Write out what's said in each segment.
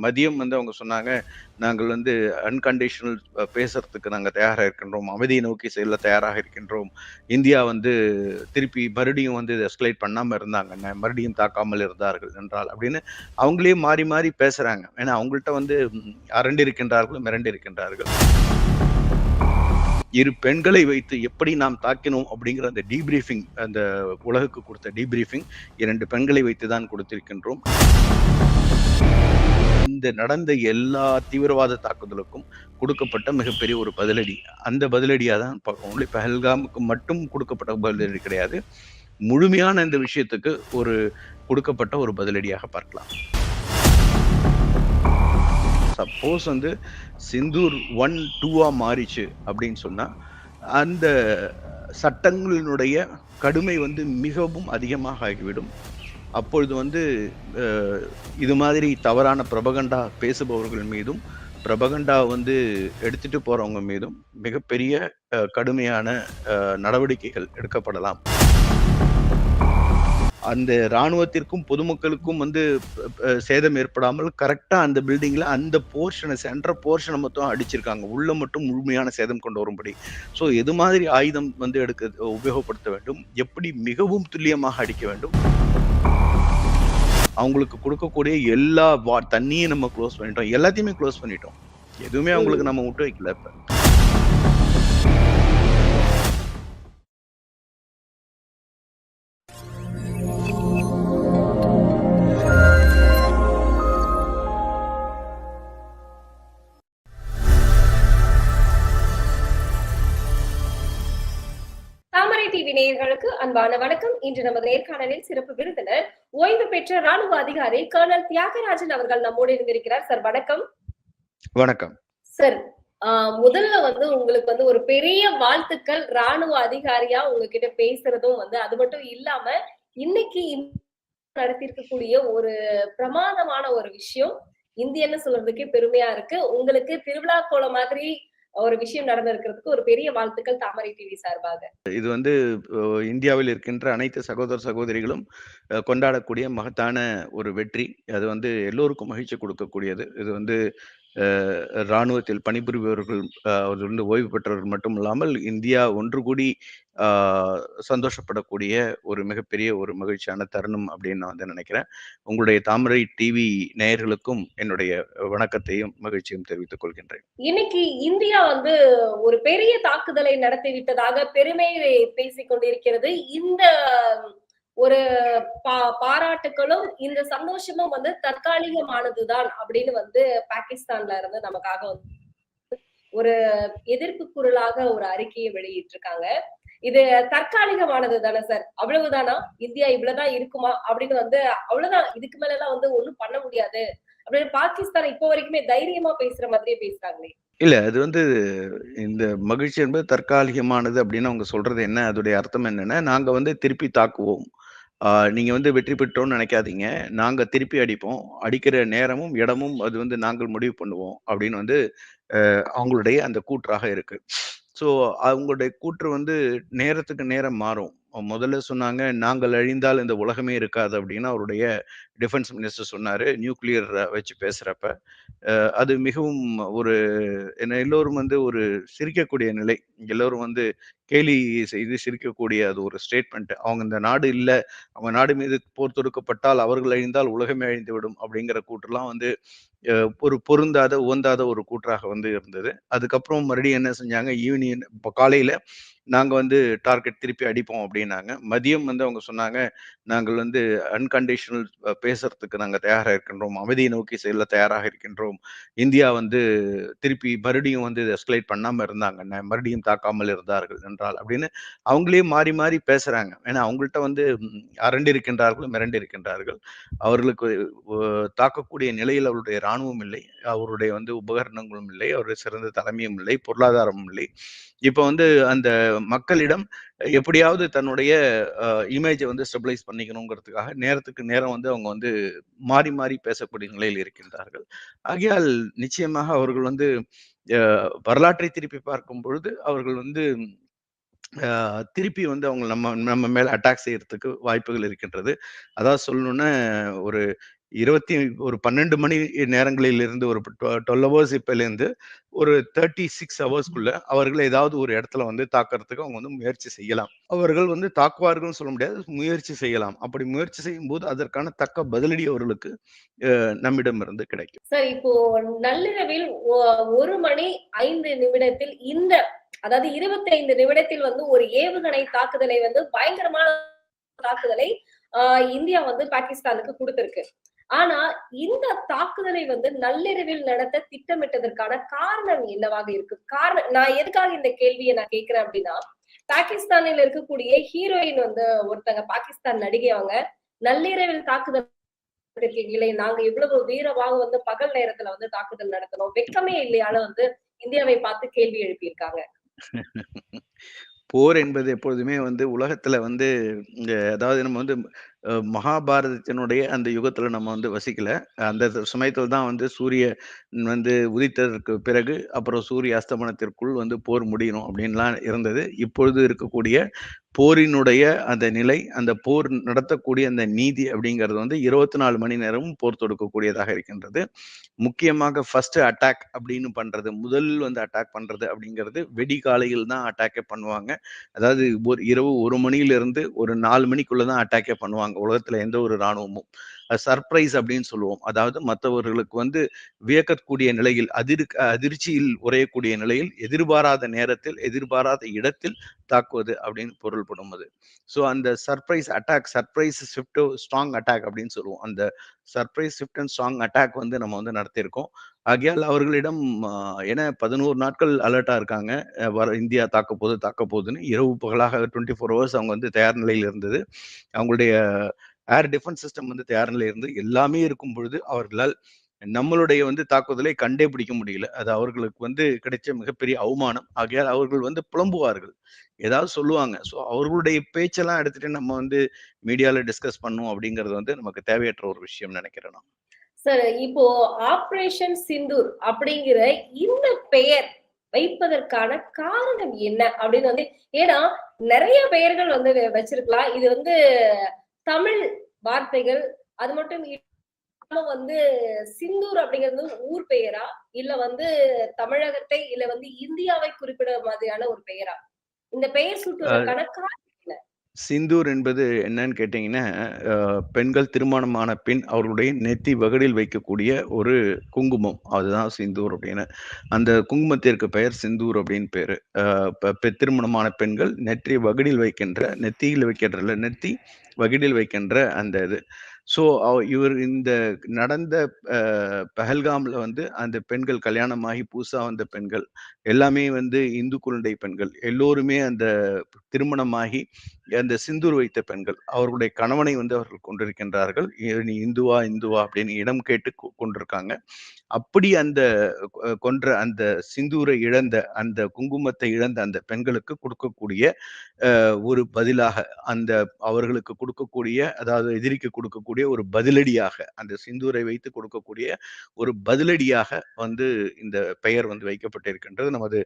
மதியம் வந்து அவங்க சொன்னாங்க நாங்கள் வந்து அன்கண்டிஷனல் பேசுறதுக்கு நாங்கள் தயாராக இருக்கின்றோம். அமைதியை நோக்கி செல்ல தயாராக இருக்கின்றோம். இந்தியா வந்து திருப்பி மறுபடியும் வந்து எஸ்கலேட் பண்ணாமல் இருந்தாங்க. மறுபடியும் தாக்காமல் இருந்தார்கள் என்றால் அப்படின்னு அவங்களே மாறி மாறி பேசுறாங்க. ஏன்னா அவங்கள்ட்ட வந்து அரண்டு இருக்கின்றார்கள் மிரண்டு இருக்கின்றார்கள். இரு பெண்களை வைத்து எப்படி நாம் தாக்கினோம் அப்படிங்கிற அந்த டீப்ரீஃபிங் அந்த உலகுக்கு கொடுத்த டீப்ரீஃபிங் இரண்டு பெண்களை வைத்து தான் கொடுத்திருக்கின்றோம். இந்த நடந்த எல்லா தீவிரவாத தாக்குதலுக்கும் கொடுக்கப்பட்ட மிகப்பெரிய ஒரு பதிலடி. அந்த பதிலடியாக தான் பார்க்கணும் பஹல்காமுக்கு மட்டும் கொடுக்கப்பட்ட பதிலடி கிடையாது. முழுமையான இந்த விஷயத்துக்கு ஒரு கொடுக்கப்பட்ட ஒரு பதிலடியாக பார்க்கலாம். சப்போஸ் வந்து சிந்தூர் ஒன் டூவாக மாறிச்சு அப்படின்னு சொன்னால் அந்த சட்டங்களினுடைய கடுமை வந்து மிகவும் அதிகமாக ஆகிவிடும். அப்பொழுது வந்து இது மாதிரி தவறான பிரபகண்டா பேசுபவர்கள் மீதும் பிரபகண்டா வந்து எடுத்துட்டு போறவங்க மீதும் மிகப்பெரிய கடுமையான நடவடிக்கைகள் எடுக்கப்படலாம். அந்த இராணுவத்திற்கும் பொதுமக்களுக்கும் வந்து சேதம் ஏற்படாமல் கரெக்டாக அந்த பில்டிங்கில் அந்த போர்ஷனை சென்ற போர்ஷனை மட்டும் அடிச்சிருக்காங்க. உள்ள மட்டும் முழுமையான சேதம் கொண்டு வரும்படி. ஸோ எது மாதிரி ஆயுதம் வந்து எடுக்க உபயோகப்படுத்த வேண்டும்? எப்படி மிகவும் துல்லியமாக அடிக்க வேண்டும்? அவங்களுக்கு கொடுக்கக்கூடிய எல்லா தண்ணியும் நம்ம க்ளோஸ் பண்ணிட்டோம். எல்லாத்தையுமே க்ளோஸ் பண்ணிட்டோம். எதுவுமே அவங்களுக்கு நம்ம விட்டு வைக்கல இப்போ. டிவி நேயர்களுக்கு அன்பான வணக்கம். இன்று நமது நேர்காணலில் சிறப்பு விருந்தினர் ஓய்வு பெற்ற ராணுவ அதிகாரி கர்னல் தியாகராஜன் அவர்கள் நம்மோடு இருந்திருக்கிறார் சார் வணக்கம். வணக்கம். சார் முதல்ல வந்து உங்களுக்கு வந்து ஒரு பெரிய வாழ்த்துக்கள் ராணுவ அதிகாரியா உங்ககிட்ட பேசுறதும் வந்து அது மட்டும் இல்லாம இன்னைக்கு நடத்திருக்கக்கூடிய ஒரு பிரமாதமான ஒரு விஷயம். இந்தியன்னு சொல்றதுக்கே பெருமையா இருக்கு. உங்களுக்கு திருவிழா கோலம் மாதிரி ஒரு விஷயம் நடந்திருக்கிறதுக்கு ஒரு பெரிய வாழ்த்துக்கள் தாமரை டிவி சார்பாக. இது வந்து இந்தியாவில் இருக்கின்ற அனைத்து சகோதர சகோதரிகளும் கொண்டாடக்கூடிய மகத்தான ஒரு வெற்றி. அது வந்து எல்லோருக்கும் மகிழ்ச்சி கொடுக்கக்கூடியது. இது வந்து இராணுவத்தில் பணிபுரிபவர்கள் அவர்களிருந்து ஓய்வு பெற்றவர்கள் மட்டும் இல்லாமல் இந்தியா ஒன்று கூடி சந்தோஷப்படக்கூடிய ஒரு மிகப்பெரிய ஒரு மகிழ்ச்சியான தருணம் அப்படின்னு நான் வந்து நினைக்கிறேன். உங்களுடைய தாமரை டிவி நேயர்களுக்கும் என்னுடைய வணக்கத்தையும் மகிழ்ச்சியும் தெரிவித்துக் கொள்கின்றேன். இன்னைக்கு இந்தியா வந்து ஒரு பெரிய தாக்குதலை நடத்திவிட்டதாக பெருமையை பேசிக் கொண்டிருக்கிறது. இந்த ஒரு பா பாராட்டுகளும் இந்த சந்தோஷமும் வந்து தற்காலிகமானதுதான் அப்படின்னு வந்து பாகிஸ்தான்ல இருந்து நமக்காக வந்து ஒரு எதிர்ப்பு குரலாக ஒரு அறிக்கையை வெளியிட்டிருக்காங்க. இது தற்காலிகமானது தானே சார்? அவ்வளவுதானா? இந்தியா இவ்வளவுதான் இருக்குமா? அப்படின்னு வந்து அவ்வளவுதான். இதுக்கு மேல எல்லாம் வந்து ஒண்ணும் பண்ண முடியாது. அப்படின்னு பாகிஸ்தான் இப்போ வரைக்குமே தைரியமா பேசுற மாதிரியே பேசுறாங்களே. இல்ல அது வந்து இந்த மகிழ்ச்சி என்பது தற்காலிகமானது அப்படின்னு அவங்க சொல்றது என்ன? அதோடைய அர்த்தம் என்னன்னா நாங்க வந்து திருப்பி தாக்குவோம். நீங்கள் வந்து வெற்றி பெற்றோம்னு நினைக்காதீங்க. நாங்கள் திருப்பி அடிப்போம். அடிக்கிற நேரமும் இடமும் அது வந்து நாங்கள் முடிவு பண்ணுவோம் அப்படின்னு வந்து அவங்களுடைய அந்த கூற்றாக இருக்கு. ஸோ அவங்களுடைய கூற்று வந்து நேரத்துக்கு நேரம் மாறும். முதல்ல சொன்னாங்க நாங்கள் அழிந்தால் இந்த உலகமே இருக்காது அப்படின்னு அவருடைய டிஃபென்ஸ் மினிஸ்டர் சொன்னார் நியூக்ளியர் வச்சு பேசுகிறப்ப அது மிகவும் ஒரு என்ன எல்லோரும் வந்து ஒரு சிரிக்கக்கூடிய நிலை. எல்லோரும் வந்து கேலி செய்து சிரிக்கக்கூடிய அது ஒரு ஸ்டேட்மெண்ட் அவங்க இந்த நாடு இல்லை அவங்க நாடு மீது போர் தொடுக்கப்பட்டால் அவர்கள் அழிந்தால் உலகமே அழிந்து விடும் அப்படிங்கிற கூற்றுலாம் வந்து ஒரு பொருந்தாத உகந்தாத ஒரு கூற்றாக வந்து இருந்தது. அதுக்கப்புறம் மறுபடியும் என்ன செஞ்சாங்க? ஈவினிங் இப்போ காலையில நாங்கள் வந்து டார்கெட் திருப்பி அடிப்போம் அப்படின்னாங்க. மதியம் வந்து அவங்க சொன்னாங்க நாங்கள் வந்து அன்கண்டிஷனல் பேசுறதுக்கு நாங்கள் தயாராக இருக்கின்றோம். அமைதியை நோக்கி செல்ல தயாராக இருக்கின்றோம். இந்தியா வந்து திருப்பி மறுபடியும் வந்து எஸ்கலேட் பண்ணாமல் இருந்தாங்க. மறுபடியும் தாக்காமல் இருந்தார்கள் என்றால் அப்படின்னு அவங்களே மாறி மாறி பேசுறாங்க. ஏன்னா அவங்கள்ட்ட வந்து அரண்டு இருக்கின்றார்கள் மிரண்டு இருக்கின்றார்கள் அவர்களுக்கு தாக்கக்கூடிய நிலையில் அவருடைய இராணுவம் இல்லை. அவருடைய வந்து உபகரணங்களும் இல்லை. அவருடைய சிறந்த தலைமையும் இல்லை. பொருளாதாரமும் இல்லை. இப்போ வந்து அந்த மக்களிடம் எப்படியாவது தன்னுடைய இமேஜை வந்து ஸ்டெபிளைஸ் பண்ணிக்கணுங்கிறதுக்காக நேரத்துக்கு நேரம் வந்து அவங்க வந்து மாறி மாறி பேசக்கூடிய நிலையில் இருக்கின்றார்கள். ஆகையால் நிச்சயமாக அவர்கள் வந்து வரலாற்றை திருப்பி பார்க்கும் பொழுது அவர்கள் வந்து திருப்பி வந்து அவங்க நம்ம நம்ம மேல அட்டாக் செய்யறதுக்கு வாய்ப்புகள் இருக்கின்றது. அதாவது சொல்லணும்னா ஒரு இருபத்தி ஒரு பன்னெண்டு மணி நேரங்களில் இருந்து ஒரு டுவெல் ஹவர்ஸ் இப்போலேருந்து ஒரு தேர்ட்டி சிக்ஸ் ஹவர்ஸ்க்குள்ள அவர்கள் ஏதாவது ஒரு இடத்துல வந்து தாக்குறதுக்கு அவங்க வந்து முயற்சி செய்யலாம். அவர்கள் வந்து தாக்குவார்கள்னு சொல்ல முடியாது முயற்சி செய்யலாம். அப்படி முயற்சி செய்யும் போது அதற்கான தக்க பதிலடி அவர்களுக்கு அஹ், நம்மிடமிருந்து கிடைக்கும். சார் இப்போ நள்ளிரவில் ஒரு மணி ஐந்து நிமிடத்தில் இந்த அதாவது இருபத்தி ஐந்து நிமிடத்தில் வந்து ஒரு ஏவுகணை தாக்குதலை வந்து பயங்கரமான தாக்குதலை ஆஹ் இந்தியா வந்து பாகிஸ்தானுக்கு கொடுத்திருக்கு. ஆனா இந்த தாக்குதலை வந்து நள்ளிரவில் நடத்த திட்டமிட்டதற்கான காரணம் என்னவாக இருக்கு? காரணம் நான் எதுக்காக இந்த கேள்வியை நான் கேக்குறேன் அப்படின்னா பாகிஸ்தானில் இருக்கக்கூடிய ஹீரோயின் வந்து ஒருத்தங்க பாகிஸ்தான் நடிகை அவங்க நள்ளிரவில் தாக்குதல் இருக்கீங்களே நாங்க இவ்வளவு வீரமாக வந்து பகல் நேரத்துல வந்து தாக்குதல் நடத்தணும். வெக்கமே இல்லையால வந்து இந்தியாவை பார்த்து கேள்வி எழுப்பியிருக்காங்க. போர் என்பது எப்பொழுதுமே வந்து உலகத்துல வந்து அதாவது நம்ம வந்து மகாபாரதத்தினுடைய அந்த யுகத்துல நம்ம வந்து வசிக்கல. அந்த சமயத்துல தான் வந்து சூரிய வந்து உதித்ததற்கு பிறகு அப்புறம் சூரிய அஸ்தமனத்திற்குள் வந்து போர் முடியணும் அப்படின்லாம் இருந்தது. இப்பொழுது இருக்கக்கூடிய போரினுடைய அந்த நிலை அந்த போர் நடத்தக்கூடிய அந்த நீதி அப்படிங்கிறது வந்து இருபத்தி நாலு மணி நேரமும் போர் தொடுக்கக்கூடியதாக இருக்கின்றது. முக்கியமாக ஃபர்ஸ்ட் அட்டாக் அப்படின்னு பண்றது முதல் வந்து அட்டாக் பண்றது அப்படிங்கிறது வெடிகாலையில் தான் அட்டாக்கே பண்ணுவாங்க. அதாவது ஒரு இரவு ஒரு மணியிலிருந்து ஒரு நாலு மணிக்குள்ள தான் அட்டாக்கே பண்ணுவாங்க. உலகத்துல எந்த ஒரு இராணுவமும். சர்ப்ரைஸ் அப்படின்னு சொல்லுவோம். அதாவது மற்றவர்களுக்கு வந்து வியக்கக்கூடிய நிலையில் அதிர் அதிர்ச்சியில் உறையக்கூடிய நிலையில் எதிர்பாராத நேரத்தில் எதிர்பாராத இடத்தில் தாக்குவது அப்படின்னு பொருள்படும் அது. ஸோ அந்த surprise attack surprise swift strong attack அப்படின்னு சொல்லுவோம். அந்த surprise swift and strong attack வந்து நம்ம வந்து நடத்தியிருக்கோம். ஆகையால் அவர்களிடம் என ஏன்னா பதினோரு நாட்கள் அலர்ட்டாக இருக்காங்க. வர இந்தியா தாக்க போது தாக்க போகுதுன்னு இரவு பகலாக டுவெண்ட்டி ஃபோர் ஹவர்ஸ் அவங்க வந்து தயார் நிலையில் இருந்தது. அவங்களுடைய ஏர் டிஃபென்ஸ் சிஸ்டம் வந்து தயார் இருந்து எல்லாமே இருக்கும் பொழுது அவர்களால் நம்மளுடைய வந்து தாக்குதலை கண்டே பிடிக்க முடியல. அது அவர்களுக்கு வந்து கிடைச்ச மிகப்பெரிய அவமானம். ஆகையால் அவர்கள் வந்து புலம்புவார்கள். ஏதாவது சொல்லுவாங்க. ஸோ அவர்களுடைய பேச்செல்லாம் எடுத்துட்டு நம்ம வந்து மீடியால டிஸ்கஸ் பண்ணும் அப்படிங்கிறது வந்து நமக்கு தேவையற்ற ஒரு விஷயம் நினைக்கிறேன் நான். சார் இப்போ ஆபரேஷன் சிந்தூர் அப்படிங்கிற இந்த பெயர் வைப்பதற்கான காரணம் என்ன அப்படின்னு வந்து ஏன்னா நிறைய பெயர்கள் வந்து வச்சிருக்கலாம். இது வந்து தமிழ் வார்த்தைகள் அது மட்டும் இல்லாம வந்து சிந்தூர் அப்படிங்கிறது ஊர் பெயரா? இல்ல வந்து தமிழகத்தை இல்ல வந்து இந்தியாவை குறிப்பிட மாதிரியான ஒரு பெயரா? இந்த பெயர் சூட்டுவதற்கான சிந்தூர் என்பது என்னன்னு கேட்டிங்கன்னா பெண்கள் திருமணமான பின் அவர்களுடைய நெத்தி வகடில் வைக்கக்கூடிய ஒரு குங்குமம். அதுதான் சிந்தூர் அப்படின்னு. அந்த குங்குமத்திற்கு பெயர் சிந்தூர் அப்படின்னு பேரு. இப்போ பெ- திருமணமான பெண்கள் நெற்றி வகடில் வைக்கின்ற நெத்தியில் வைக்கின்ற நெத்தி வகடில் வைக்கின்ற அந்த இது. ஸோ இவர் இந்த நடந்த பஹல்காமில் வந்து அந்த பெண்கள் கல்யாணமாகி புதுசா வந்த பெண்கள் எல்லாமே வந்து இந்து குழந்தை பெண்கள் எல்லோருமே அந்த திருமணமாகி அந்த சிந்தூர் வைத்த பெண்கள் அவர்களுடைய கணவனை வந்து அவர்கள் கொண்டிருக்கின்றார்கள். நீ இந்துவா இந்துவா அப்படின்னு இடம் கேட்டு கொண்டிருக்காங்க. அப்படி அந்த கொன்ற அந்த சிந்தூரை இழந்த அந்த குங்குமத்தை இழந்த அந்த பெண்களுக்கு கொடுக்கக்கூடிய அஹ், ஒரு பதிலாக அந்த அவர்களுக்கு கொடுக்கக்கூடிய அதாவது எதிரிக்கு கொடுக்கக்கூடிய ஒரு பதிலடியாக அந்த சிந்தூரை வைத்து கொடுக்கக்கூடிய ஒரு பதிலடியாக வந்து இந்த பெயர் வந்து வைக்கப்பட்டிருக்கின்றது. நமது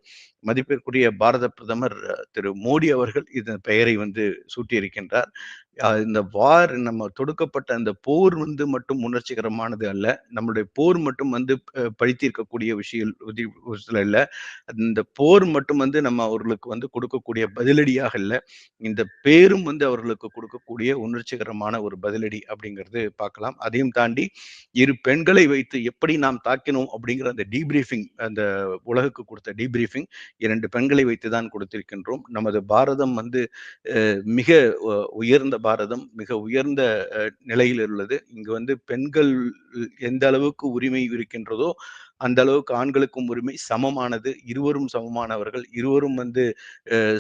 மதிப்பிற்குரிய பாரத பிரதமர் திரு மோடி அவர்கள் இந்த பெயரை வந்து சூட்டியிருக்கின்றார். இந்த வார் நம்ம தொடுக்கப்பட்ட அந்த போர் வந்து மட்டும் உணர்ச்சிகரமானது அல்ல. நம்மளுடைய போர் மட்டும் வந்து பழித்தீர்க்கக்கூடிய விஷயம் உதி- விஷயத்துல இல்ல. இந்த போர் மட்டும் வந்து நம்ம அவர்களுக்கு வந்து கொடுக்கக்கூடிய பதிலடியாக இல்லை. இந்த பேரும் வந்து அவர்களுக்கு கொடுக்கக்கூடிய உணர்ச்சிகரமான ஒரு பதிலடி அப்படிங்கிறது பார்க்கலாம். அதையும் தாண்டி இரு பெண்களை வைத்து எப்படி நாம் தாக்கினோம் அப்படிங்கிற அந்த டீப்ரீஃபிங் அந்த உலகுக்கு கொடுத்த டீப்ரீஃபிங் இரண்டு பெண்களை வைத்து தான் கொடுத்திருக்கின்றோம். நமது பாரதம் வந்து மிக உயர்ந்த பாரதம் மிக உயர்ந்த அஹ், நிலையில் உள்ளது. இங்கு வந்து பெண்கள் எந்த அளவுக்கு உரிமை இருக்கின்றதோ அந்த அளவுக்கு ஆண்களுக்கும் உரிமை சமமானது. இருவரும் சமமானவர்கள். இருவரும் வந்து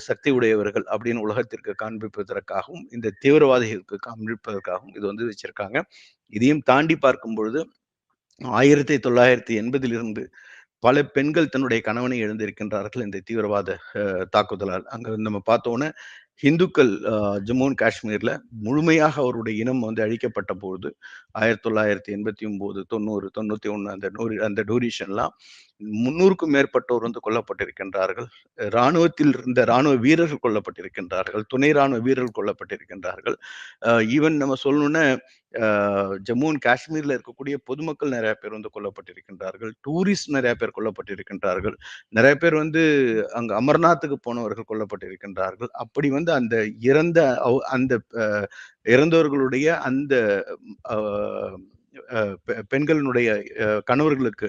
சக்தி உடையவர்கள் அப்படின்னு உலகத்திற்கு காண்பிப்பதற்காகவும் இந்த தீவிரவாதிகளுக்கு காண்பிப்பதற்காகவும் இது வந்து வச்சிருக்காங்க. இதையும் தாண்டி பார்க்கும் பொழுது ஆயிரத்தி தொள்ளாயிரத்தி எண்பதிலிருந்து பல பெண்கள் தன்னுடைய கணவனை எழுந்திருக்கின்றார்கள் இந்த தீவிரவாத தாக்குதலால். அங்க நம்ம பார்த்தோன்னே இந்துக்கள் ஜம்மு அண்ட் காஷ்மீர்ல முழுமையாக அவருடைய இனம் வந்து அழிக்கப்பட்ட பொழுது ஆயிரத்தி தொள்ளாயிரத்தி எண்பத்தி ஒன்பது தொண்ணூறு தொண்ணூத்தி ஒன்று அந்த நூறு அந்த டூரிஷன்லாம் முன்னூறுக்கும் மேற்பட்டோர் வந்து கொல்லப்பட்டிருக்கின்றார்கள். இராணுவத்தில் இருந்த இராணுவ வீரர்கள் கொல்லப்பட்டிருக்கின்றார்கள். துணை இராணுவ வீரர்கள் கொல்லப்பட்டிருக்கின்றார்கள். ஈவன் நம்ம சொல்லணும்னா ஜம்மு அண்ட் காஷ்மீர்ல இருக்கக்கூடிய பொதுமக்கள் நிறைய பேர் வந்து கொல்லப்பட்டிருக்கின்றார்கள். டூரிஸ்ட் நிறைய பேர் கொல்லப்பட்டிருக்கின்றார்கள். நிறைய பேர் வந்து அங்க அமர்நாத்துக்கு போனவர்கள் கொல்லப்பட்டிருக்கின்றார்கள். அப்படி வந்து அந்த இறந்த அந்த இறந்தவர்களுடைய அந்த பெண்களினுடைய கணவர்களுக்கு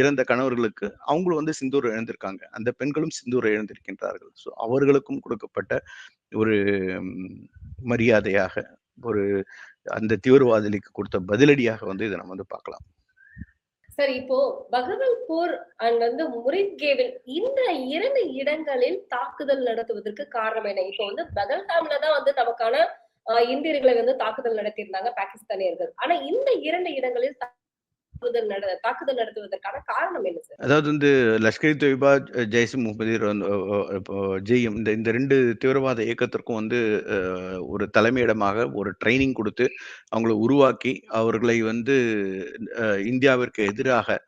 இறந்த கணவர்களுக்கு அவங்களும் வந்து சிந்தூர் இழந்திருக்காங்க அந்த பெண்களும் சிந்தூர் இழந்திருக்கின்றார்கள் ஸோ அவர்களுக்கும் கொடுக்கப்பட்ட ஒரு மரியாதையாக ஒரு அந்த தீவிரவாதிகளுக்கு கொடுத்த பதிலடியாக வந்து இதை நம்ம வந்து பார்க்கலாம். சரி இப்போ பகவல்பூர் அண்ட் வந்து முரித்கேவில் இந்த இரண்டு இடங்களில் தாக்குதல் நடத்துவதற்கு காரணம் என்ன? இப்போ வந்து பகல்காம்ல தான் வந்து நமக்கான இந்தியர்களை வந்து தாக்குதல் நடத்தியிருந்தாங்க பாகிஸ்தானியர்கள். ஆனா இந்த இரண்டு இடங்களில் தாக்குதல் நடத்துவதற்கான காரணம் என்ன சார்? அதாவது வந்து லஷ்கர் தொய்பா ஜெய்ஸ் முகமது ஜெயம் இந்த இந்த ரெண்டு தீவிரவாத இயக்கத்திற்கும் வந்து ஒரு தலைமையிடமாக ஒரு ட்ரைனிங் கொடுத்து அவங்களை உருவாக்கி அவர்களை வந்து இந்தியாவிற்கு எதிராக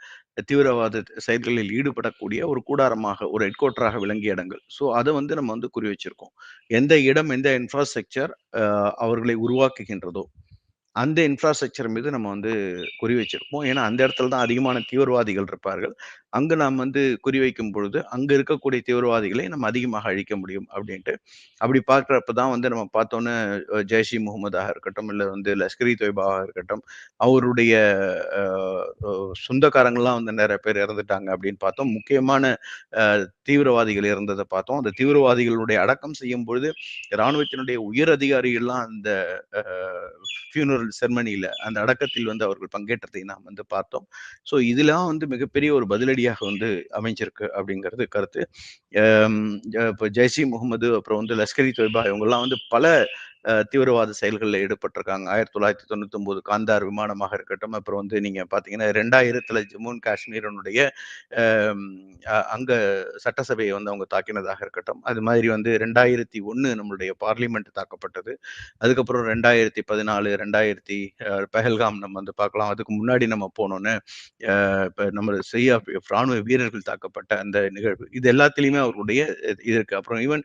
தீவிரவாத செயல்களில் ஈடுபடக்கூடிய ஒரு கூடாரமாக ஒரு ஹெட்கோட்டராக விளங்கிய இடங்கள். ஸோ அதை வந்து நம்ம வந்து குறி வச்சிருக்கோம். எந்த இடம் எந்த இன்ஃப்ராஸ்ட்ரக்சர் அவர்களை உருவாக்குகின்றதோ அந்த இன்ஃப்ராஸ்ட்ரக்சர் மீது நம்ம வந்து குறி வச்சிருப்போம். ஏன்னா அந்த இடத்துல தான் அதிகமான தீவிரவாதிகள் இருப்பார்கள். அங்கு நாம் வந்து குறிவைக்கும் பொழுது அங்கே இருக்கக்கூடிய தீவிரவாதிகளை நம்ம அதிகமாக அழிக்க முடியும் அப்படின்ட்டு அப்படி பார்க்குறப்ப தான் வந்து நம்ம பார்த்தோன்னே ஜெய்ஷி முகமதாக இருக்கட்டும் இல்லை வந்து லஷ்கரி தொய்பாவாக இருக்கட்டும் அவருடைய சொந்தக்காரங்கள்லாம் வந்து நிறைய பேர் இறந்துட்டாங்க அப்படின்னு பார்த்தோம். முக்கியமான தீவிரவாதிகள் இறந்ததை பார்த்தோம். அந்த தீவிரவாதிகளுடைய அடக்கம் செய்யும் பொழுது இராணுவத்தினுடைய உயர் அதிகாரிகள்லாம் அந்த ஃபியூனரல் செர்மனியில் அந்த அடக்கத்தில் வந்து அவர்கள் பங்கேற்றதை நாம் வந்து பார்த்தோம். ஸோ இதெல்லாம் வந்து மிகப்பெரிய ஒரு பதிலடி பதிலடியாக வந்து அமைஞ்சிருக்கு அப்படிங்கிறது கருத்து. இப்போ ஜெய்சி முகமது அப்புறம் வந்து லஷ்கரி தொய்பா இவங்கெல்லாம் வந்து பல தீவிரவாத செயல்களில் ஈடுபட்டிருக்காங்க. ஆயிரத்தி தொள்ளாயிரத்தி தொண்ணூத்தி ஒன்பது காந்தார் விமானமாக இருக்கட்டும். அப்புறம் வந்து நீங்க பாத்தீங்கன்னா ரெண்டாயிரத்துல ஜம்மு அண்ட் காஷ்மீரனுடைய அங்க சட்டசபையை வந்து அவங்க தாக்கினதாக இருக்கட்டும். அது மாதிரி வந்து ரெண்டாயிரத்தி ஒன்னு நம்மளுடைய பார்லிமெண்ட் தாக்கப்பட்டது. அதுக்கப்புறம் ரெண்டாயிரத்தி பதினாலு ரெண்டாயிரத்தி பெஹல்காம் நம்ம வந்து பார்க்கலாம். அதுக்கு முன்னாடி நம்ம போனோன்னு இப்போ நம்ம செய்ய ராணுவ வீரர்கள் தாக்கப்பட்ட அந்த நிகழ்வு. இது எல்லாத்திலையுமே அவர்களுடைய இது இருக்கு. அப்புறம் even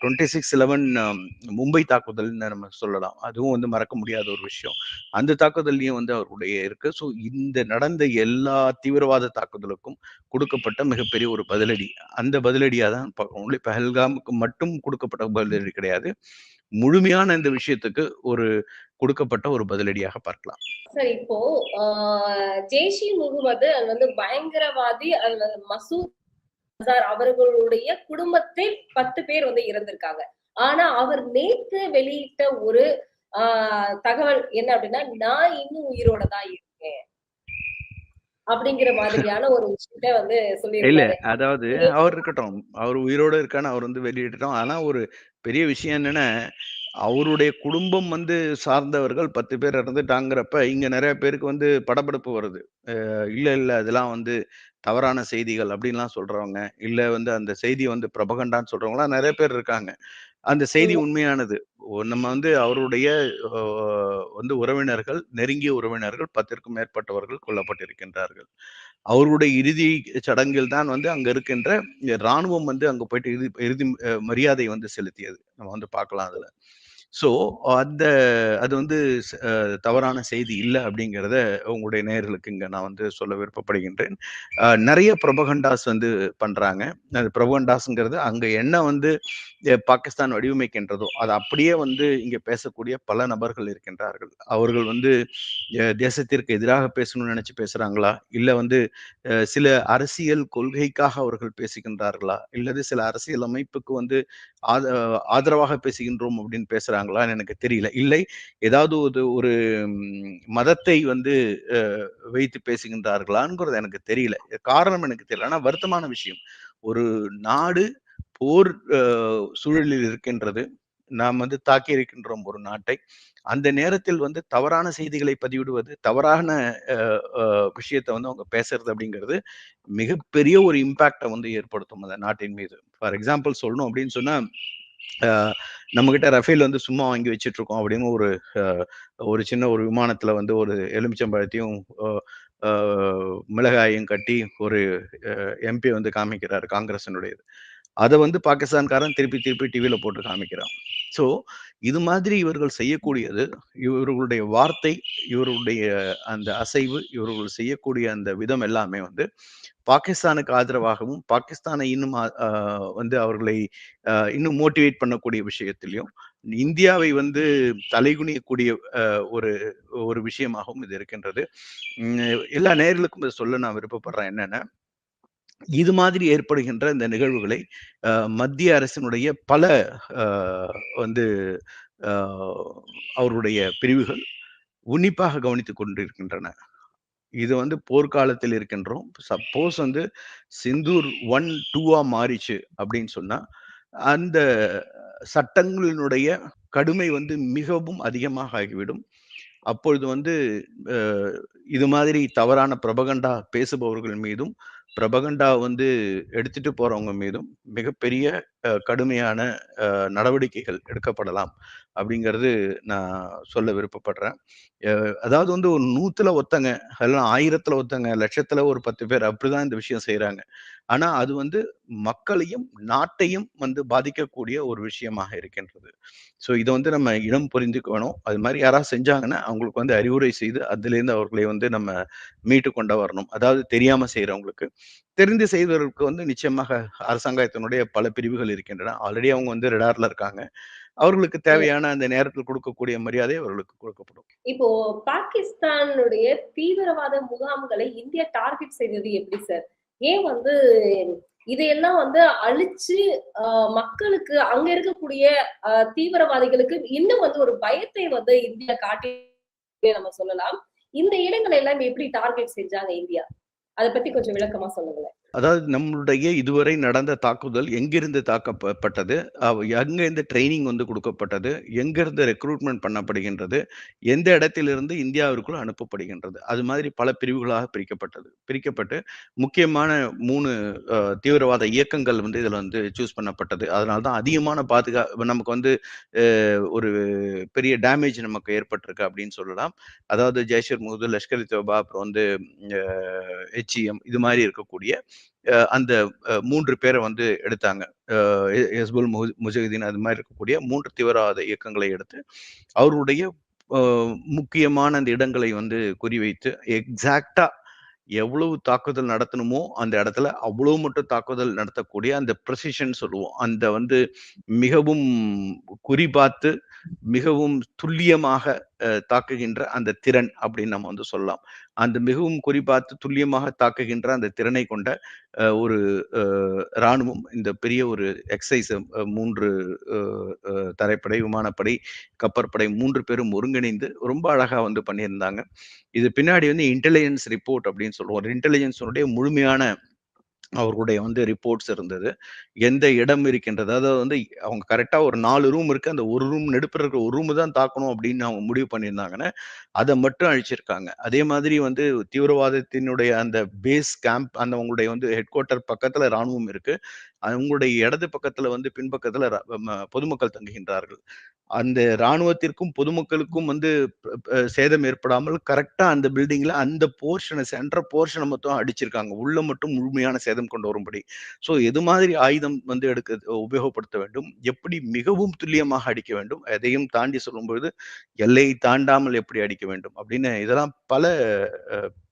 twenty six eleven Mumbai தாக்குதல் நம்ம சொல்லலாம். அதுவும் வந்து மறக்க முடியாத ஒரு விஷயம். அந்த தாக்குதல்லையும் வந்து அவருடைய இருக்கு. ஸோ இந்த நடந்த எல்லா தீவிரவாத தாக்குதலுக்கும் கொடுக்கப்பட்ட மிகப்பெரிய ஒரு பதிலடி. அந்த பதிலடியாக தான் பார்க்கணும் ஒன்லி பஹல்காமுக்கு மட்டும் கொடுக்கப்பட்ட பதிலடி கிடையாது. முழுமையான இந்த விஷயத்துக்கு ஒரு கொடுக்கப்பட்ட ஒரு பதிலடியாக பார்க்கலாம். சார் இப்போ ஜெய்ஷி முகமது அது வந்து பயங்கரவாதி அது மசூத் அவர்களுடைய குடும்பத்தில் பத்து பேர் வந்து இறந்திருக்காங்க. ஆனா அவர் நேத்து வெளியிட்ட ஒரு ஆஹ் தகவல் என்ன அப்படின்னா நான் இன்னும் உயிரோட தான் இருக்கேன். அப்படிங்கிற மாதிரியான ஒரு விஷயத்த வந்து சொல்லி இல்ல அதாவது அவர் இருக்கட்டும். அவர் உயிரோட இருக்கான்னு அவர் வந்து வெளியிட்டோம் ஆனா ஒரு பெரிய விஷயம் என்னன்னா அவருடைய குடும்பம் வந்து சார்ந்தவர்கள் பத்து பேர் இறந்துட்டாங்கிறப்ப இங்க நிறைய பேருக்கு வந்து படபடப்பு வருது. இல்ல இல்ல அதெல்லாம் வந்து தவறான செய்திகள் அப்படின்லாம் சொல்றவங்க இல்ல வந்து அந்த செய்தி வந்து பிரபகண்டான்னு சொல்றவங்களாம் நிறைய பேர் இருக்காங்க. அந்த செய்தி உண்மையானது. நம்ம வந்து அவருடைய வந்து உறவினர்கள் நெருங்கிய உறவினர்கள் பத்திற்கும் மேற்பட்டவர்கள் கொல்லப்பட்டிருக்கின்றார்கள். அவருடைய இறுதி சடங்கில் தான் வந்து அங்க இருக்கின்ற இராணுவம் வந்து அங்க போயிட்டு இறுதி இறுதி மரியாதை வந்து செலுத்தியது. நம்ம வந்து பார்க்கலாம் அதுல. ஸோ அந்த அது வந்து தவறான செய்தி இல்லை அப்படிங்கிறத உங்களுடைய நேர்களுக்கு இங்கே நான் வந்து சொல்ல விருப்பப்படுகின்றேன். நிறைய பிரபகண்டாஸ் வந்து பண்ணுறாங்க அது பிரபகண்டாஸுங்கிறது அங்கே என்ன வந்து பாகிஸ்தான் வடிவமைக்கின்றதோ அது அப்படியே வந்து இங்கே பேசக்கூடிய பல நபர்கள் இருக்கின்றார்கள். அவர்கள் வந்து தேசத்திற்கு எதிராக பேசணும்னு நினைச்சு பேசுறாங்களா? இல்லை வந்து சில அரசியல் கொள்கைக்காக அவர்கள் பேசுகின்றார்களா? இல்லது சில அரசியல் அமைப்புக்கு வந்து ஆதரவாக பேசுகின்றோம் அப்படின்னு பேசுறாங்களான்னு எனக்கு தெரியல. இல்லை ஏதாவது ஒரு ஒரு மதத்தை வந்து வைத்து பேசுகின்றார்களாங்கிறது எனக்கு தெரியல. காரணம் எனக்கு தெரியல. ஆனா வருத்தமான விஷயம். ஒரு நாடு போர் சூழலில் இருக்கின்றது. நாம் வந்து தாக்கி இருக்கின்றோம் ஒரு நாட்டை. அந்த நேரத்தில் வந்து தவறான செய்திகளை பதிவிடுவது தவறான விஷயத்தை வந்து அவங்க பேசுறது அப்படிங்கிறது மிகப்பெரிய ஒரு இம்பாக்டை வந்து ஏற்படுத்தும் அந்த நாட்டின் மீது. ஃபார் எக்ஸாம்பிள் சொல்லணும் அப்படின்னு சொன்னா நம்ம கிட்ட ரஃபேல் வந்து சும்மா வாங்கி வச்சுட்டு இருக்கோம் அப்படின்னு ஒரு ஒரு சின்ன ஒரு விமானத்துல வந்து ஒரு எலுமிச்சம்பழத்தையும் மிளகாயும் கட்டி ஒரு எம்பி வந்து காமிக்கிறாரு காங்கிரஸினுடையது. அதை வந்து பாகிஸ்தான்காரன் திருப்பி திருப்பி டிவியில் போட்டு காமிக்கிறான். ஸோ இது மாதிரி இவர்கள் செய்யக்கூடியது, இவர்களுடைய வார்த்தை, இவர்களுடைய அந்த அசைவு, இவர்கள் செய்யக்கூடிய அந்த விதம் எல்லாமே வந்து பாகிஸ்தானுக்கு ஆதரவாகவும், பாகிஸ்தானை இன்னும் வந்து அவர்களை இன்னும் மோட்டிவேட் பண்ணக்கூடிய விஷயத்திலையும் இந்தியாவை வந்து தலைகுனியக்கூடிய ஒரு ஒரு விஷயமாகவும் இது இருக்கின்றது. எல்லா நேர்களுக்கும் இதை சொல்ல நான் விருப்பப்படுறேன் என்னென்ன இது மாதிரி ஏற்படுகின்ற இந்த நிகழ்வுகளை மத்திய அரசினுடைய பல வந்து அவருடைய பிரிவுகள் உன்னிப்பாக கவனித்துக் கொண்டிருக்கின்றன. இது வந்து போர்க்காலத்தில் இருக்கின்றோம். சப்போஸ் வந்து சிந்தூர் 1, 2ஆ மாறிச்சு அப்படின்னு சொன்னா, அந்த சட்டங்களினுடைய கடுமை வந்து மிகவும் அதிகமாக ஆகிவிடும். அப்பொழுது வந்து இது மாதிரி தவறான பிரபகண்டா பேசுபவர்கள் மீதும், பிரபகண்டா வந்து எடுத்துட்டு போறவங்க மீதும் மிகப்பெரிய கடுமையான நடவடிக்கைகள் எடுக்கப்படலாம். அப்படிங்கிறது நான் சொல்ல விருப்பப்படுறேன். அதாவது வந்து ஒரு 100ல ஒருத்தங்க, இல்ல 1000த்துல ஒருத்தங்க, லட்சத்துல ஒரு 10 பேர் அப்படிதான் இந்த விஷயம் செய்கிறாங்க ஆனா அது வந்து மக்களையும், நாட்டையும் வந்து பாதிக்கக்கூடிய ஒரு விஷயமாக இருக்கின்றது. ஸோ இதை வந்து நம்ம இனம் புரிந்துக்கணும். அது மாதிரி யாராவது செஞ்சாங்கன்னா, அவங்களுக்கு வந்து அறிவுரை செய்து, அதுலேருந்து அவர்களை வந்து நம்ம மீட்டு கொண்டு வரணும். அதாவது தெரியாம செய்கிறவங்களுக்கு தெரிந்து செய்தவர்களுக்கு வந்து நிச்சயமாக அரசாங்கத்தினுடைய பல பிரிவுகள் இருக்கின்றன. ஆல்ரெடி அவங்க வந்து ரெடாரில் இருக்காங்க. அவர்களுக்கு தேவையான அந்த நேரத்தில் கொடுக்கக்கூடிய மரியாதை அவர்களுக்கு கொடுக்கப்படும். இப்போ பாகிஸ்தானுடைய தீவிரவாத முகாம்களை இந்தியா டார்கெட் செய்தது எப்படி சார்? ஏன் வந்து இதையெல்லாம் வந்து அழிச்சு மக்களுக்கு அங்க இருக்கக்கூடிய தீவிரவாதிகளுக்கு இன்னும் வந்து ஒரு பயத்தை வந்து இந்தியா காட்டி நம்ம சொல்லலாம். இந்த இடங்களை எல்லாம் எப்படி டார்கெட் செஞ்சாங்க இந்தியா? அத பத்தி கொஞ்சம் விளக்கமா சொல்லுங்களேன். அதாவது நம்மளுடைய இதுவரை நடந்த தாக்குதல் எங்கிருந்து தாக்கப்பட்டது? எங்கேருந்து ட்ரைனிங் வந்து கொடுக்கப்பட்டது எங்கிருந்து ரெக்ரூட்மெண்ட் பண்ணப்படுகின்றது? எந்த இடத்திலிருந்து இந்தியாவிற்குள் அனுப்பப்படுகின்றது? அது மாதிரி பல பிரிவுகளாக பிரிக்கப்பட்டது. பிரிக்கப்பட்டு முக்கியமான மூணு தீவிரவாத இயக்கங்கள் வந்து இதில் வந்து சூஸ் பண்ணப்பட்டது. அதனால தான் அதிகமான பாதுகா நமக்கு வந்து ஒரு பெரிய டேமேஜ் நமக்கு ஏற்பட்டிருக்கு அப்படின்னு சொல்லலாம். அதாவது ஜெய்ஷர் முகது முகமது, லஷ்கர் தோபா அப்புறம் வந்து ஹெச்இஎம் இது மாதிரி இருக்கக்கூடிய அந்த மூன்று பேரை வந்து எடுத்தாங்க. அ முஜஹிதீன் அது மாதிரி இருக்கக்கூடிய மூன்று தீவிரவாத இயக்கங்களை எடுத்து, அவருடைய முக்கியமான அந்த இடங்களை வந்து குறிவைத்து, எக்ஸாக்டா எவ்வளவு தாக்குதல் நடத்தணுமோ, அந்த இடத்துல அவ்வளவு மட்டும் தாக்குதல் நடத்தக்கூடிய அந்த ப்ரெசிஷன் சொல்லுவோம். அந்த வந்து மிகவும் குறிபார்த்து, மிகவும் துல்லியமாக தாக்குகின்ற அந்த திறன் அப்படின்னு நம்ம வந்து சொல்லலாம். அந்த மிகவும் குறிப்பாத்து துல்லியமாக தாக்குகின்ற அந்த திறனை கொண்ட ஒரு இராணுவம் ராணுவம் இந்த பெரிய ஒரு எக்ஸசைஸ் மூன்று தரைப்படை, விமானப்படை, கப்பற்படை மூன்று பேரும் ஒருங்கிணைந்து ரொம்ப அழகா வந்து பண்ணியிருந்தாங்க. இது பின்னாடி வந்து இன்டெலிஜென்ஸ் ரிப்போர்ட் அப்படின்னு சொல்லுவோம். ஒரு இன்டெலிஜென்ஸினுடைய முழுமையான அவர்களுடைய வந்து ரிப்போர்ட்ஸ் இருந்தது. எந்த இடம் இருக்கின்றது? அதாவது வந்து அவங்க கரெக்டாக ஒரு நாலு ரூம் இருக்குது அந்த ஒரு ரூம் நடுப்பில் இருக்கிற ஒரு ரூம தான் தாக்கணும் அப்படின்னு அவங்க முடிவு பண்ணியிருந்தாங்கன்னா, அதை மட்டும் அழிச்சிருக்காங்க. அதே மாதிரி வந்து தீவிரவாதத்தினுடைய அந்த பேஸ் கேம்ப் அந்த அவங்களுடைய வந்து ஹெட் குவார்ட்டர் பக்கத்தில் ராணுவம் இருக்குது அவங்களுடைய இடது பக்கத்துல வந்து பின்பக்கத்துல ர பொதுமக்கள் தங்குகின்றார்கள். அந்த ராணுவத்திற்கும், பொதுமக்களுக்கும் வந்து சேதம் ஏற்படாமல் கரெக்டா அந்த பில்டிங்ல அந்த போர்ஷனை சென்ற போர்ஷனை மட்டும் அடிச்சிருக்காங்க. உள்ள மட்டும் முழுமையான சேதம் கொண்டு வரும்படி. ஸோ எது மாதிரி ஆயுதம் வந்து எடுக்க உபயோகப்படுத்த வேண்டும்? எப்படி மிகவும் துல்லியமாக அடிக்க வேண்டும்? எதையும் தாண்டி சொல்லும்பொழுது, எல்லையை தாண்டாமல் எப்படி அடிக்க வேண்டும்? அப்படின்னு இதெல்லாம் பல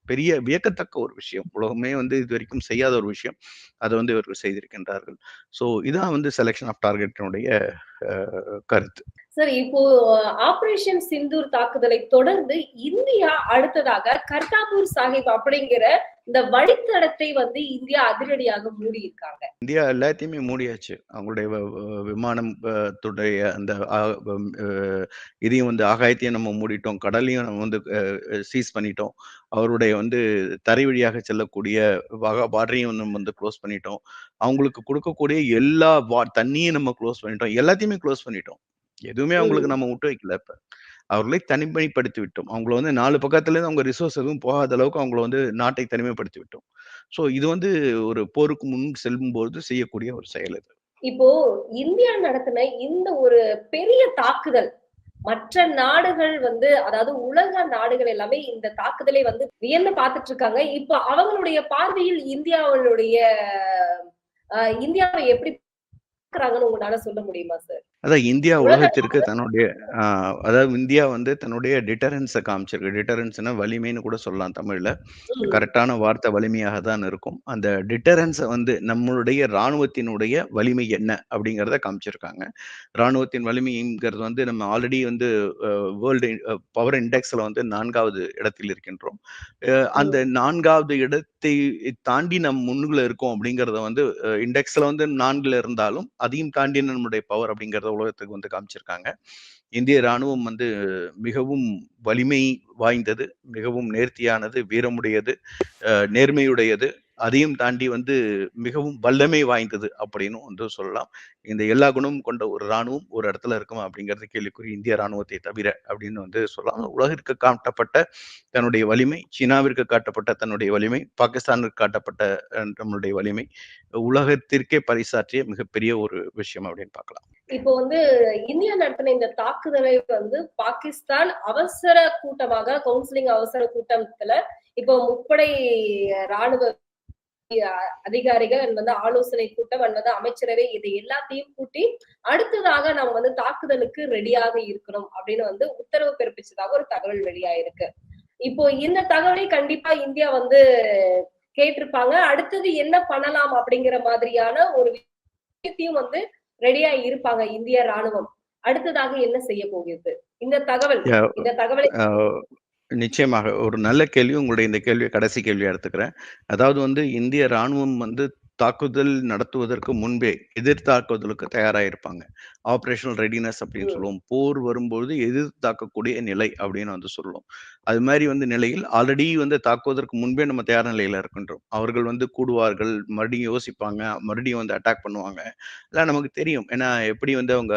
பெரிய வியக்கத்தக்க ஒரு விஷயம். உலகமே வந்து இது வரைக்கும் செய்யாத ஒரு விஷயம். அதை வந்து இவர்கள் செய்திருக்கின்றார்கள். ஸோ இதான் வந்து செலெக்ஷன் ஆஃப் டார்கெட்டினுடைய கருத்து. சார் இப்போ ஆபரேஷன் சிந்தூர் தாக்குதலை தொடர்ந்து இந்தியா அடுத்ததாக கர்தாபூர் சாஹிப் அப்படிங்கிற இந்த வழித்தடத்தை வந்து இந்தியா அதிரடியாக மூடி இருக்காங்க. இந்தியா எல்லாத்தையுமே மூடியாச்சு. அவங்களுடைய விமானம் துடைய அந்த இதையும் வந்து ஆகாயத்தையும் நம்ம மூடிட்டோம். கடலையும் நம்ம வந்து சீஸ் பண்ணிட்டோம். அவருடைய வந்து தரை வழியாக செல்லக்கூடிய வக பார்டரையும் நம்ம வந்து குளோஸ் பண்ணிட்டோம். அவங்களுக்கு குடுக்கக்கூடிய எல்லா தண்ணியும் நம்ம குளோஸ் பண்ணிட்டோம். எல்லாத்தையுமே குளோஸ் பண்ணிட்டோம். எதுவுமே அவங்களுக்கு. நம்ம விட்டு வைக்கல இப்ப. அவர்களை தனிமைப்படுத்தி விட்டோம். அவங்கள வந்து 4 பக்கத்துலேருந்து அவங்க ரிசோர்ஸ் எதுவும் போகாத அளவுக்கு அவங்கள வந்து நாட்டை தனிமைப்படுத்தி விட்டோம். ஸோ இது வந்து ஒரு போருக்கு முன் செல்லும்போது செய்யக்கூடிய ஒரு செயல் இது. இப்போ இந்தியா நடத்தின இந்த ஒரு பெரிய தாக்குதல் மற்ற நாடுகள் வந்து அதாவது உலக நாடுகள் எல்லாமே இந்த தாக்குதலை வந்து வியந்து பார்த்துட்டு இருக்காங்க இப்போ அவங்களுடைய பார்வையில் இந்தியாவுடைய இந்தியாவை எப்படி பார்க்கறாங்கன்னு உங்களால சொல்ல முடியுமா சார் அதான் இந்தியா உலக உலகத்திற்கு தன்னுடைய அதாவது இந்தியா வந்து தன்னுடைய டிட்டரன்ஸை காமிச்சிருக்கு. டிட்டரன்ஸ்னா வலிமைன்னு கூட சொல்லலாம் தமிழ்ல. கரெக்டான வார்த்தை வலிமையாக தான் இருக்கும். அந்த டிட்டரன்ஸை வந்து நம்மளுடைய இராணுவத்தினுடைய வலிமை என்ன அப்படிங்கிறத காமிச்சிருக்காங்க. இராணுவத்தின் வலிமைங்கிறது வந்து நம்ம ஆல்ரெடி வந்து வேர்ல்டு பவர் இண்டெக்ஸில் வந்து நான்காவது இடத்தில் இருக்கின்றோம். அந்த நான்காவது இடத்தை தாண்டி நம் முன்னுல இருக்கோம் அப்படிங்கிறத வந்து இண்டெக்ஸில் வந்து நான்குல இருந்தாலும் அதையும் தாண்டி நம்முடைய பவர் அப்படிங்கிறத உலகத்துக்கு வந்து காமிச்சிருக்காங்க. இந்திய ராணுவம் வந்து மிகவும் வலிமை வாய்ந்தது மிகவும் நேர்த்தியானது வீரமுடையது நேர்மையுடையது. அதையும் தாண்டி வந்து மிகவும் வல்லமை வாய்ந்தது அப்படின்னு வந்து சொல்லலாம். இந்த எல்லா குணமும் கொண்ட ஒரு ராணுவம் ஒரு இடத்துல இருக்குமா அப்படிங்கிறது கேள்விக்குறி இந்திய ராணுவத்தை தவிர அப்படின்னு வந்து சொல்லலாம். உலகிற்கு காட்டப்பட்ட தன்னுடைய வலிமை சீனாவிற்கு காட்டப்பட்ட தன்னுடைய வலிமை பாகிஸ்தானுக்கு காட்டப்பட்ட நம்மளுடைய வலிமை உலகத்திற்கே பரிசாற்றிய மிகப்பெரிய ஒரு விஷயம் அப்படின்னு பார்க்கலாம். இப்போ வந்து இந்தியா நடத்தின இந்த தாக்குதலை வந்து பாகிஸ்தான் அவசர கூட்டமாக கவுன்சிலிங் அவசர கூட்டத்துல இப்போ முப்படை ராணுவ அதிகாரிகள் and வந்து ஆலோசனை கூட்டம் and வந்து அமைச்சரவை இது எல்லாத்தையும் கூட்டி அடுத்ததாக நம்ம வந்து தாக்குதலுக்கு ரெடியாக இருக்கணும் அப்படின்னு வந்து உத்தரவு பிறப்பிச்சதாக ஒரு தகவல் வெளியாயிருக்கு. இப்போ இந்த தகவலை கண்டிப்பா இந்தியா வந்து கேட்டிருப்பாங்க. அடுத்தது என்ன பண்ணலாம் அப்படிங்கிற மாதிரியான ஒரு விஷயத்தையும் வந்து ரெடியா இருப்பாங்க இந்திய ராணுவம் அடுத்ததாக என்ன செய்ய போகிறது? இந்த தகவல் இந்த தகவலை நிச்சயமாக ஒரு நல்ல கேள்வி உங்களுடைய இந்த கேள்வியை கடைசி கேள்வியாக எடுத்துக்கிறேன். அதாவது வந்து இந்திய ராணுவம் வந்து தாக்குதல் நடத்துவதற்கு முன்பே எதிர் தாக்குதலுக்கு தயாராயிருப்பாங்க. ஆப்ரேஷனல் ரெடினஸ் அப்படின்னு சொல்லுவோம். போர் வரும்பொழுது எதிர் தாக்கக்கூடிய நிலை அப்படின்னு வந்து சொல்லுவோம். அது மாதிரி வந்து நிலையில் ஆல்ரெடி வந்து தாக்குவதற்கு முன்பே நம்ம தயார் நிலையில இருக்கின்றோம். அவர்கள் வந்து கூடுவார்கள் மறுபடியும் யோசிப்பாங்க மறுபடியும் வந்து அட்டாக் பண்ணுவாங்க. எல்லாம் நமக்கு தெரியும். ஏன்னா எப்படி வந்து அவங்க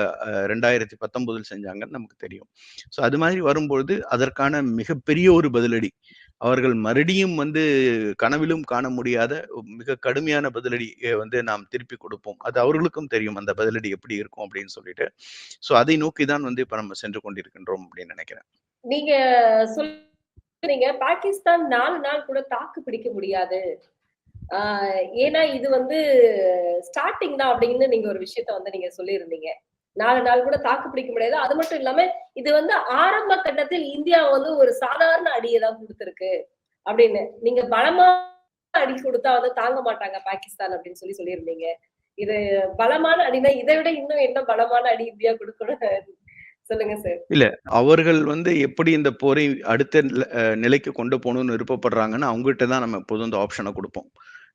ரெண்டாயிரத்தி பத்தொன்பதில் செஞ்சாங்கன்னு நமக்கு தெரியும். ஸோ அது மாதிரி வரும்பொழுது அதற்கான மிகப்பெரிய ஒரு பதிலடி அவர்கள் மறுபடியும் வந்து கனவிலும் காண முடியாத மிக கடுமையான பதிலடி வந்து நாம் திருப்பி கொடுப்போம். அது அவர்களுக்கும் தெரியும் அந்த பதிலடி எப்படி இருக்கும் அப்படின்னு சொல்லிட்டு. ஸோ அதை நோக்கி தான் வந்து இப்ப நம்ம சென்று கொண்டிருக்கின்றோம் அப்படின்னு நினைக்கிறேன். நீங்க சொல்றீங்க பாகிஸ்தான் நாலு நாள் கூட தாக்கு பிடிக்க முடியாது. ஆஹ் ஏன்னா இது வந்து ஸ்டார்டிங் தான் அப்படின்னு நீங்க ஒரு விஷயத்த வந்து நீங்க சொல்லியிருந்தீங்க. நாலு நாள் கூட தாக்கு பிடிக்க முடியாது. அது மட்டும் இல்லாம இது வந்து ஆரம்ப கட்டத்தில் இந்தியா வந்து ஒரு சாதாரண அடியை தான் கொடுத்திருக்கு அப்படின்னு. நீங்க பலமா அடி கொடுத்தா வந்து தாங்க மாட்டாங்க பாகிஸ்தான் அப்படின்னு சொல்லி சொல்லியிருந்தீங்க. இது பலமான அடினா இதை விட இன்னும் என்ன பலமான அடி இந்தியா கொடுக்கணும்? சொல்லுங்க சார் அவர்கள் வந்து எப்படி இந்த போரை அடுத்த நில- அஹ் நிலைக்கு கொண்டு போகணும்னு விருப்பப்படுறாங்கன்னு அவங்ககிட்ட தான் நம்ம எப்போதும் இந்த ஆப்ஷனை கொடுப்போம்.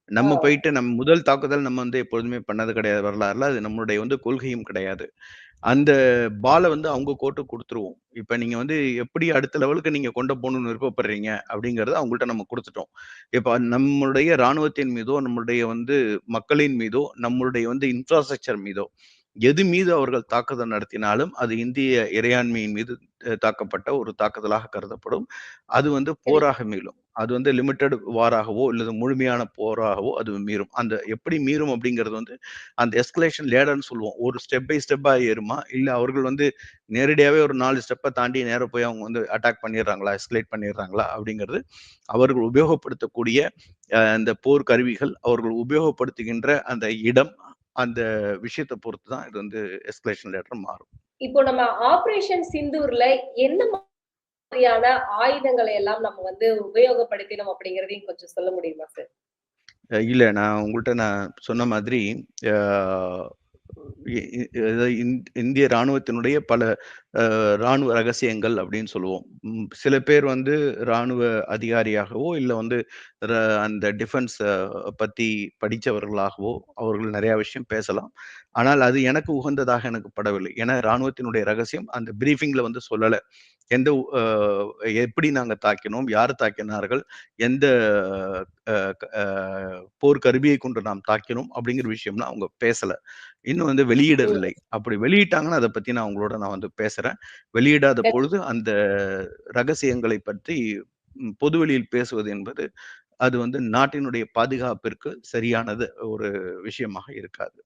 நம்ம. போயிட்டு நம்ம முதல் தாக்குதல் நம்ம வந்து எப்பொழுதுமே பண்ணது கிடையாது வரலாறுல. அது நம்மளுடைய வந்து கொள்கையும் கிடையாது. அந்த பாலை வந்து அவங்க கோட்டு கொடுத்துருவோம். இப்ப நீங்க வந்து எப்படி அடுத்த லெவலுக்கு நீங்க கொண்டு போகணும்னு விருப்பப்படுறீங்க அப்படிங்கறத அவங்கள்ட்ட நம்ம கொடுத்துட்டோம். இப்ப நம்மளுடைய ராணுவத்தின் மீதோ நம்மளுடைய வந்து மக்களின் மீதோ நம்மளுடைய வந்து இன்ஃப்ராஸ்ட்ரக்சர் மீதோ எது மீது அவர்கள் தாக்குதல் நடத்தினாலும் அது இந்திய இறையாண்மையின் மீது தாக்கப்பட்ட ஒரு தாக்குதலாக கருதப்படும். அது வந்து போராக மீளும். அது வந்து லிமிட்டட் வாராகவோ இல்லது முழுமையான போராகவோ அது மீறும். அந்த எப்படி மீறும் அப்படிங்கிறது வந்து அந்த எஸ்கலேஷன் லேடர்னு சொல்லுவோம். ஒரு ஸ்டெப் பை ஸ்டெப்பாக ஏறுமா? இல்லை அவர்கள் வந்து நேரடியாகவே ஒரு நாலு ஸ்டெப்பை தாண்டி நேராக போய் அவங்க வந்து அட்டாக் பண்ணிடுறாங்களா? எஸ்கலேட் பண்ணிடுறாங்களா? அப்படிங்கிறது அவர்கள் உபயோகப்படுத்தக்கூடிய அந்த போர் கருவிகள் அவர்கள் உபயோகப்படுத்துகின்ற அந்த இடம் அந்த விஷயத்தை பொறுத்து தான் இது வந்து எஸ்கலேஷன் லேட்டர் மாறும். இப்போ நம்ம ஆபரேஷன் சிந்தூர்ல என்ன மாதிரியான ஆயுதங்களை எல்லாம் நம்ம வந்து உபயோகப்படுத்தினோம் அப்படிங்கறதையும் கொஞ்சம் சொல்ல முடியுமா சார்? இல்ல நான் உங்கள்கிட்ட நான் சொன்ன மாதிரி இந்திய ராணுவத்தினுடைய பல அஹ், ராணுவ ரகசியங்கள் அப்படின்னு சொல்லுவோம். சில பேர் வந்து ராணுவ அதிகாரியாகவோ இல்லை வந்து அந்த டிஃபென்ஸ் பத்தி படித்தவர்களாகவோ அவர்கள் நிறைய விஷயம் பேசலாம். ஆனால் அது எனக்கு உகந்ததாக எனக்கு படவில்லை. ஏன்னா ராணுவத்தினுடைய ரகசியம் அந்த பிரீஃபிங்ல வந்து சொல்லலை. எந்த எப்படி நாங்க தாக்கினோம் யார் தாக்கினார்கள் எந்த அஹ், க- அஹ், போர் கருவியை கொண்டு நாம் தாக்கினோம் அப்படிங்கிற விஷயம்லாம் அவங்க பேசல. இன்னும் வந்து வெளியிடவில்லை. அப்படி வெளியிட்டாங்கன்னா அதை பத்தி நான் உங்களோட நான் வந்து பேசுறேன். வெளியிடாத பொழுது அந்த ரகசியங்களை பற்றி பொதுவெளியில் பேசுவது என்பது அது வந்து நாட்டினுடைய பாதுகாப்பிற்கு சரியானது ஒரு விஷயமாக இருக்காது.